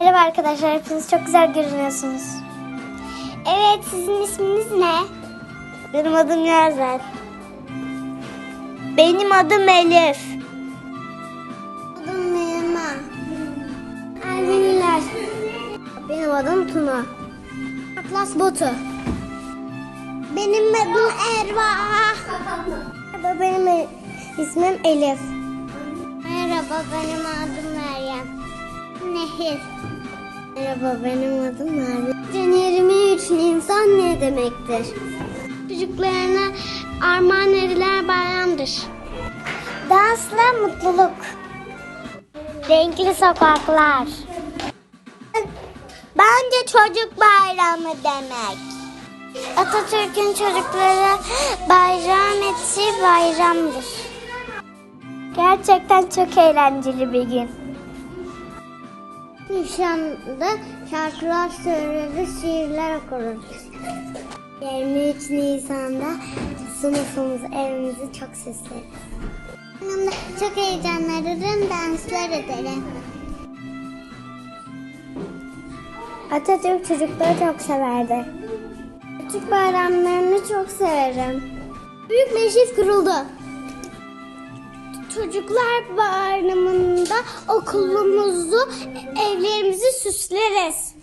Merhaba arkadaşlar, hepiniz çok güzel görünüyorsunuz. Evet, sizin isminiz ne? Benim adım Yerzer. Benim adım Elif. Adım Neyma. Ermeniler. Benim adım Tuna. Atlas Botu. Benim adım Erva. Merhaba, benim ismim Elif. Merhaba, benim adım Meryem. Nehir. Merhaba, benim adım Merve. 23 Nisan ne demektir? Çocuklarına armağan edilen bayramdır. Dansla mutluluk. Renkli sokaklar. Bence çocuk bayramı demek. Atatürk'ün çocuklara bayram ettiği bayramdır. Gerçekten çok eğlenceli bir gün. Nişanda şarkılar söyleriz, şiirler okuruz. 23 Nisan'da sınıfımız, evimizi çok süsleriz. Yanımda çok heyecanlanırım, danslar ederim. Atatürk çocukları çok severdi. Küçük bayramlarını çok severim. Büyük meclis kuruldu. Çocuklar bayramında okulumuzu, evlerimizi süsleriz.